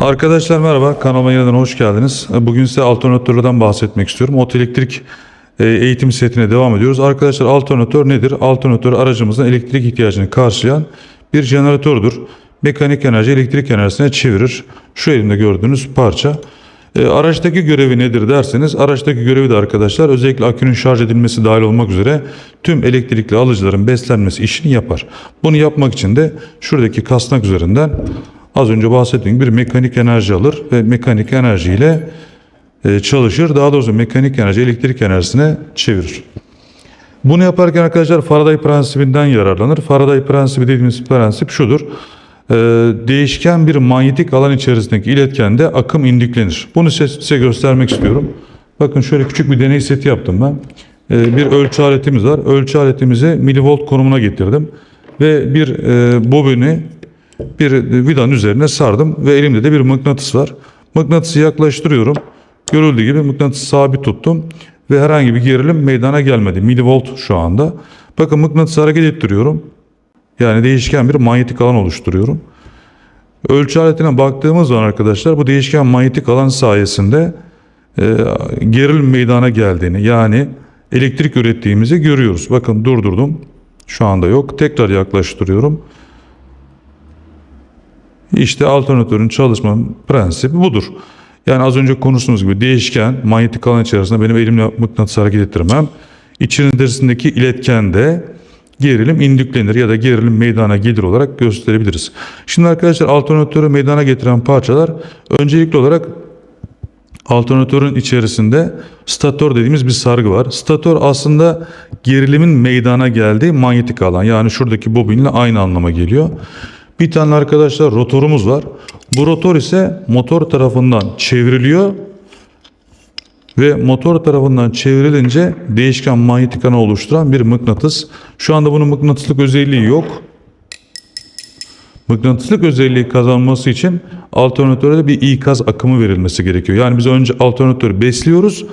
Arkadaşlar merhaba, kanalıma yeniden hoş geldiniz. Bugün size alternatörlerden bahsetmek istiyorum. Otoelektrik e, eğitim setine devam ediyoruz. Arkadaşlar alternatör nedir? Alternatör aracımızın elektrik ihtiyacını karşılayan bir jeneratördür. Mekanik enerji elektrik enerjisine çevirir. Şu elimde gördüğünüz parça. E, araçtaki görevi nedir derseniz, araçtaki görevi de arkadaşlar özellikle akünün şarj edilmesi dahil olmak üzere tüm elektrikli alıcıların beslenmesi işini yapar. Bunu yapmak için de şuradaki kasnak üzerinden az önce bahsettiğim bir mekanik enerji alır ve mekanik enerjiyle e, çalışır. Daha doğrusu mekanik enerji elektrik enerjisine çevirir. Bunu yaparken arkadaşlar Faraday prensibinden yararlanır. Faraday prensibi dediğimiz prensip şudur. Ee, değişken bir manyetik alan içerisindeki iletkende akım indüklenir. Bunu size, göstermek istiyorum. Bakın şöyle küçük bir deney seti yaptım ben. Ee, bir ölçü aletimiz var. Ölçü aletimizi milivolt konumuna getirdim. Ve bir e, bobini bir vidanın üzerine sardım. Ve elimde de bir mıknatıs var. Mıknatısı yaklaştırıyorum. Görüldüğü gibi mıknatısı sabit tuttum. Ve herhangi bir gerilim meydana gelmedi. Milivolt şu anda. Bakın mıknatısı hareket ettiriyorum. Yani değişken bir manyetik alan oluşturuyorum. Ölçü aletine baktığımız zaman arkadaşlar bu değişken manyetik alan sayesinde e, gerilim meydana geldiğini yani elektrik ürettiğimizi görüyoruz. Bakın durdurdum. Şu anda yok. Tekrar yaklaştırıyorum. İşte alternatörün çalışma prensibi budur. Yani az önce konuştuğumuz gibi değişken manyetik alan içerisinde benim elimle mıknatıs hareket ettirmem içerisindeki iletkende gerilim indüklenir ya da gerilim meydana gelir olarak gösterebiliriz. Şimdi arkadaşlar alternatörü meydana getiren parçalar öncelikli olarak alternatörün içerisinde statör dediğimiz bir sargı var. Statör aslında gerilimin meydana geldiği manyetik alan. Yani şuradaki bobinle aynı anlama geliyor. Bir tane arkadaşlar rotorumuz var. Bu rotor ise motor tarafından çevriliyor ve motor tarafından çevrilince değişken manyetik alan oluşturan bir mıknatıs. Şu anda bunun mıknatıslık özelliği yok. Mıknatıslık özelliği kazanması için alternatöre de bir ikaz akımı verilmesi gerekiyor. Yani biz önce alternatörü besliyoruz.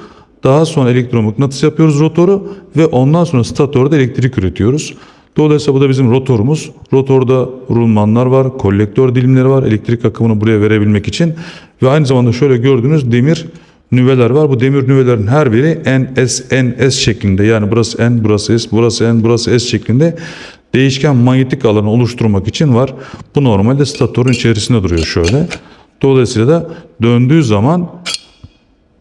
Daha sonra elektromıknatıs yapıyoruz rotoru ve ondan sonra statörde elektrik üretiyoruz. Dolayısıyla bu da bizim rotorumuz. Rotorda rulmanlar var, kolektör dilimleri var elektrik akımını buraya verebilmek için. Ve aynı zamanda şöyle gördüğünüz demir nüveler var. Bu demir nüvelerin her biri N, S, şeklinde yani burası N, burası S, burası N, burası S şeklinde değişken manyetik alanı oluşturmak için var. Bu normalde statörün içerisinde duruyor şöyle. Dolayısıyla da döndüğü zaman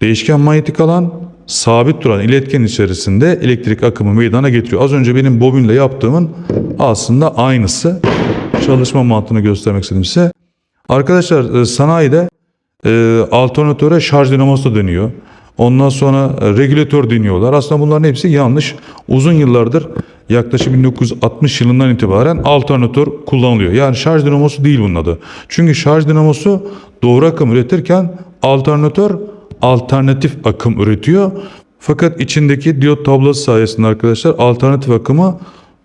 değişken manyetik alan sabit duran iletken içerisinde elektrik akımı meydana getiriyor. Az önce benim bobinle yaptığımın aslında aynısı. Çalışma mantığını göstermek istedim size. Arkadaşlar e, sanayide e, alternatöre şarj dinamosu da deniyor. Ondan sonra e, regülatör deniyorlar. Aslında bunların hepsi yanlış. Uzun yıllardır yaklaşık 1960 yılından itibaren alternatör kullanılıyor. Yani şarj dinamosu değil bunun adı. Çünkü şarj dinamosu doğru akım üretirken alternatör alternatif akım üretiyor. Fakat içindeki diyot tablosu sayesinde arkadaşlar alternatif akımı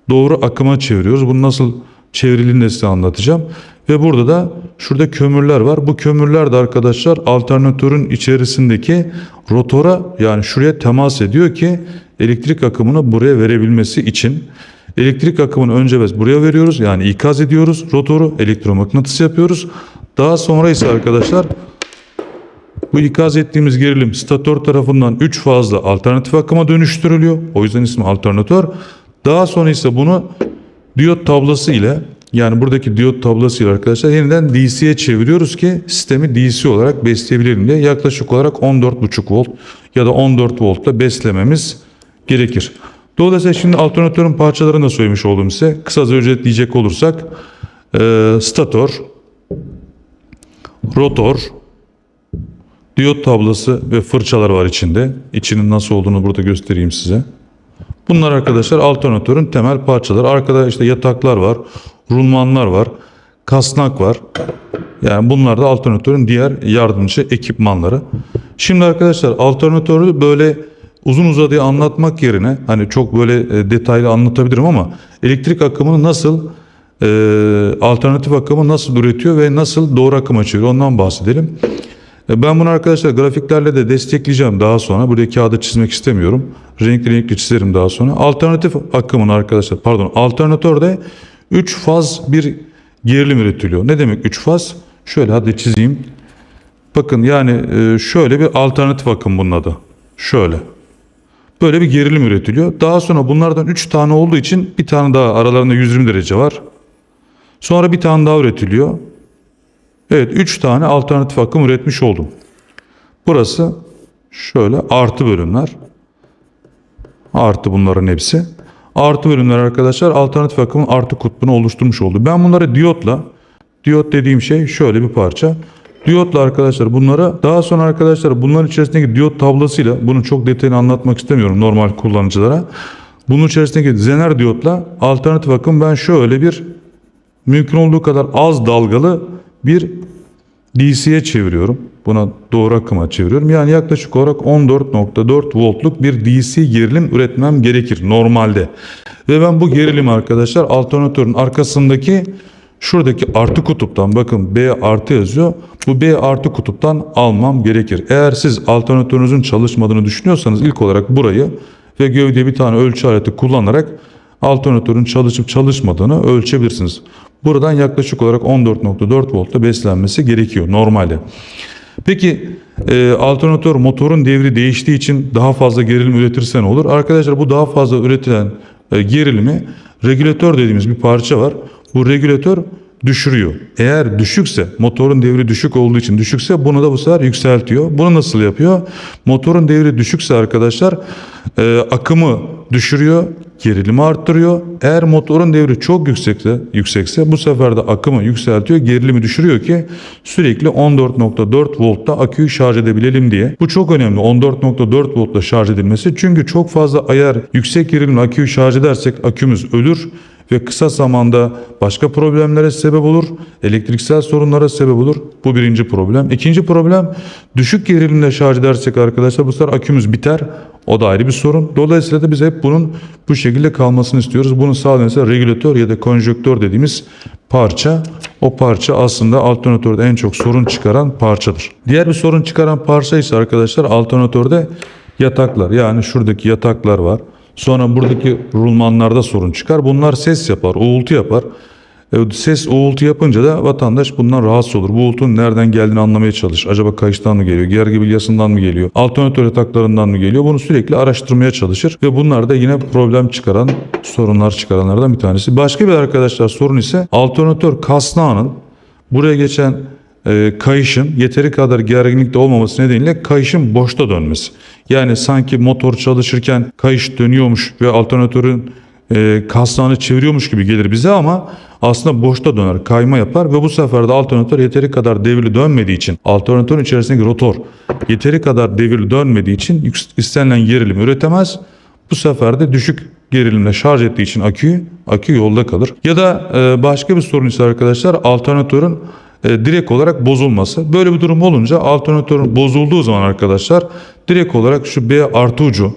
doğru akıma çeviriyoruz. Bunu nasıl çevrildiğini de size anlatacağım. Ve burada da şurada kömürler var. Bu kömürler de arkadaşlar alternatörün içerisindeki rotora yani şuraya temas ediyor ki elektrik akımını buraya verebilmesi için. Elektrik akımını önce biz buraya veriyoruz. Yani ikaz ediyoruz rotoru. Elektromıknatıs yapıyoruz. Daha sonra ise arkadaşlar bu ikaz ettiğimiz gerilim statör tarafından 3 fazla alternatif akıma dönüştürülüyor. O yüzden ismi alternatör. Daha sonra ise bunu diyot tablosu ile yani buradaki diyot tablosu ile arkadaşlar yeniden DC'ye çeviriyoruz ki sistemi DC olarak besleyebilelim diye yaklaşık olarak 14,5 volt ya da 14 voltla beslememiz gerekir. Dolayısıyla şimdi alternatörün parçalarını da söylemiş oldum size. Kısaca özetleyecek olursak e, statör, rotor, diyot tablası ve fırçalar var içinde. İçinin nasıl olduğunu burada göstereyim size. Bunlar arkadaşlar alternatörün temel parçaları. Arkada işte yataklar var, rulmanlar var, kasnak var. Yani bunlar da alternatörün diğer yardımcı ekipmanları. Şimdi arkadaşlar alternatörü böyle uzun uzadıya anlatmak yerine hani çok böyle e, detaylı anlatabilirim ama elektrik akımını nasıl e, alternatif akımı nasıl üretiyor ve nasıl doğru akıma çeviriyor ondan bahsedelim. E, Ben bunu arkadaşlar grafiklerle de destekleyeceğim daha sonra. Buraya kağıda çizmek istemiyorum. Renkli renkli çizerim daha sonra. Alternatif akımın arkadaşlar pardon alternatörde 3 faz bir gerilim üretiliyor. Ne demek 3 faz? Şöyle hadi çizeyim. Bakın yani e, şöyle bir alternatif akım bunun adı. Şöyle. Böyle bir gerilim üretiliyor. Daha sonra bunlardan 3 tane olduğu için bir tane daha aralarında 120 derece var. Sonra bir tane daha üretiliyor. Evet 3 tane alternatif akım üretmiş oldum. Burası şöyle artı bölümler. Artı bunların hepsi. Artı bölümler arkadaşlar alternatif akımın artı kutbunu oluşturmuş oldu. Ben bunları diyotla, diyot dediğim şey şöyle bir parça. Diyotla arkadaşlar bunları daha sonra arkadaşlar bunların içerisindeki diyot tablasıyla bunu çok detaylı anlatmak istemiyorum normal kullanıcılara. Bunun içerisindeki zener diyotla alternatif akım ben şöyle bir mümkün olduğu kadar az dalgalı bir DC'ye çeviriyorum. Buna doğru akıma çeviriyorum. Yani yaklaşık olarak 14.4 voltluk bir DC gerilim üretmem gerekir normalde. Ve ben bu gerilim arkadaşlar alternatörün arkasındaki şuradaki artı kutuptan bakın B artı yazıyor. Bu B artı kutuptan almam gerekir. Eğer siz alternatörünüzün çalışmadığını düşünüyorsanız ilk olarak burayı ve gövdeye bir tane ölçü aleti kullanarak alternatörün çalışıp çalışmadığını ölçebilirsiniz. Buradan yaklaşık olarak 14.4 voltta beslenmesi gerekiyor normalde. Peki e, alternatör motorun devri değiştiği için daha fazla gerilim üretirse ne olur? Arkadaşlar bu daha fazla üretilen e, gerilimi regülatör dediğimiz bir parça var. Bu regülatör düşürüyor. Eğer düşükse motorun devri düşük olduğu için düşükse bunu da bu sefer yükseltiyor. Bunu nasıl yapıyor? Motorun devri düşükse arkadaşlar e, akımı düşürüyor, gerilimi arttırıyor. Eğer motorun devri çok yüksekse, yüksekse bu sefer de akımı yükseltiyor, gerilimi düşürüyor ki sürekli 14.4 voltta aküyü şarj edebilelim diye. Bu çok önemli 14.4 voltta şarj edilmesi. Çünkü çok fazla ayar yüksek gerilimle aküyü şarj edersek akümüz ölür ve kısa zamanda başka problemlere sebep olur. Elektriksel sorunlara sebep olur. Bu birinci problem. İkinci problem düşük gerilimle şarj edersek arkadaşlar bu sefer akümüz biter. O da ayrı bir sorun. Dolayısıyla da biz hep bunun bu şekilde kalmasını istiyoruz. Bunu sağlayan regülatör ya da konjöktör dediğimiz parça. O parça aslında alternatörde en çok sorun çıkaran parçadır. Diğer bir sorun çıkaran parça ise arkadaşlar alternatörde yataklar. Yani şuradaki yataklar var. Sonra buradaki rulmanlarda sorun çıkar. Bunlar ses yapar, uğultu yapar. E, ses uğultu yapınca da vatandaş bundan rahatsız olur. Bu uğultunun nereden geldiğini anlamaya çalışır. Acaba kayıştan mı geliyor, gergi bilyasından mı geliyor, alternatör yataklarından mı geliyor? Bunu sürekli araştırmaya çalışır ve bunlar da yine problem çıkaran, sorunlar çıkaranlardan bir tanesi. Başka bir arkadaşlar sorun ise alternatör kasnağının buraya geçen kayışın yeteri kadar gerginlikte olmaması nedeniyle kayışın boşta dönmesi. Yani sanki motor çalışırken kayış dönüyormuş ve alternatörün e, kasnağını çeviriyormuş gibi gelir bize ama aslında boşta döner, kayma yapar ve bu sefer de alternatör yeteri kadar devirli dönmediği için alternatörün içerisindeki rotor yeteri kadar devirli dönmediği için istenilen gerilim üretemez. Bu sefer de düşük gerilimle şarj ettiği için akü akü yolda kalır. Ya da e, başka bir sorun ise arkadaşlar alternatörün direkt olarak bozulması. Böyle bir durum olunca alternatörün bozulduğu zaman arkadaşlar direkt olarak şu B artı ucu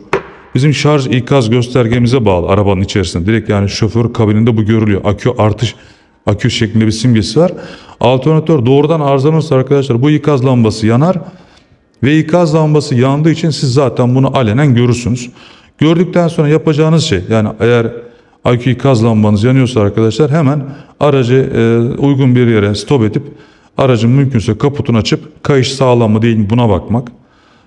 bizim şarj ikaz göstergemize bağlı arabanın içerisinde. Direkt yani şoför kabininde bu görülüyor. Akü artış akü şeklinde bir simgesi var. Alternatör doğrudan arızalanırsa arkadaşlar bu ikaz lambası yanar ve ikaz lambası yandığı için siz zaten bunu alenen görürsünüz. Gördükten sonra yapacağınız şey yani eğer akü ikaz lambanız yanıyorsa arkadaşlar hemen aracı e, uygun bir yere stop edip aracın mümkünse kaputunu açıp kayış sağlam mı değil mi buna bakmak.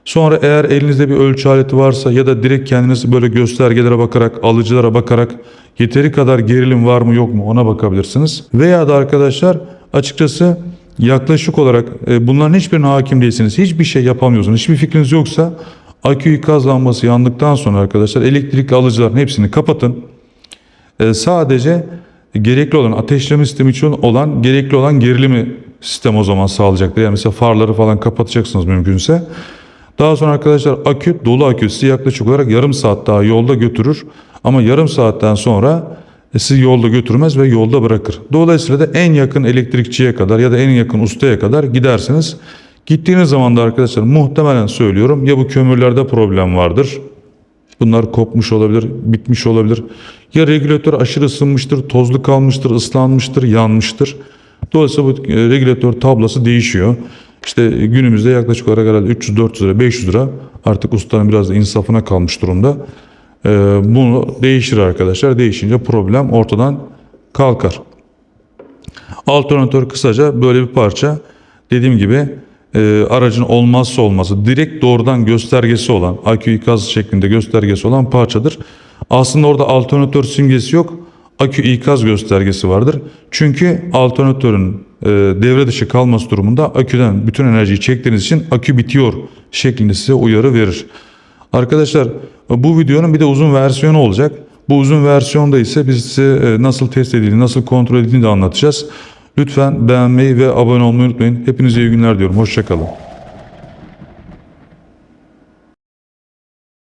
Sonra eğer elinizde bir ölçü aleti varsa ya da direkt kendiniz böyle göstergelere bakarak, alıcılara bakarak yeteri kadar gerilim var mı yok mu ona bakabilirsiniz. Veya da arkadaşlar açıkçası yaklaşık olarak e, bunların hiçbirine hakim değilsiniz. Hiçbir şey yapamıyorsunuz. Hiçbir fikriniz yoksa akü ikaz lambası yandıktan sonra arkadaşlar elektrikli alıcıların hepsini kapatın. E, sadece gerekli olan ateşleme sistemi için olan gerekli olan gerilimi sistem o zaman sağlayacaktır. Yani mesela farları falan kapatacaksınız mümkünse. Daha sonra arkadaşlar akü dolu akü sizi yaklaşık olarak yarım saat daha yolda götürür. Ama yarım saatten sonra e, sizi yolda götürmez ve yolda bırakır. Dolayısıyla da en yakın elektrikçiye kadar ya da en yakın ustaya kadar gidersiniz. Gittiğiniz zaman da arkadaşlar muhtemelen söylüyorum ya bu kömürlerde problem vardır. Bunlar kopmuş olabilir, bitmiş olabilir. Ya regülatör aşırı ısınmıştır, tozlu kalmıştır, ıslanmıştır, yanmıştır. Dolayısıyla bu e, regülatör tablası değişiyor. İşte günümüzde yaklaşık olarak herhalde 300-400 lira, 500 lira artık ustanın biraz da insafına kalmış durumda. Ee, bunu değişir arkadaşlar. Değişince problem ortadan kalkar. Alternatör kısaca böyle bir parça. Dediğim gibi e, aracın olmazsa olmazı direkt doğrudan göstergesi olan akü ikaz şeklinde göstergesi olan parçadır. Aslında orada alternatör simgesi yok. Akü ikaz göstergesi vardır. Çünkü alternatörün e, devre dışı kalması durumunda aküden bütün enerjiyi çektiğiniz için akü bitiyor şeklinde size uyarı verir. Arkadaşlar bu videonun bir de uzun versiyonu olacak. Bu uzun versiyonda ise biz size e, nasıl test edildiğini, nasıl kontrol edildiğini de anlatacağız. Lütfen beğenmeyi ve abone olmayı unutmayın. Hepinize iyi günler diyorum. Hoşçakalın.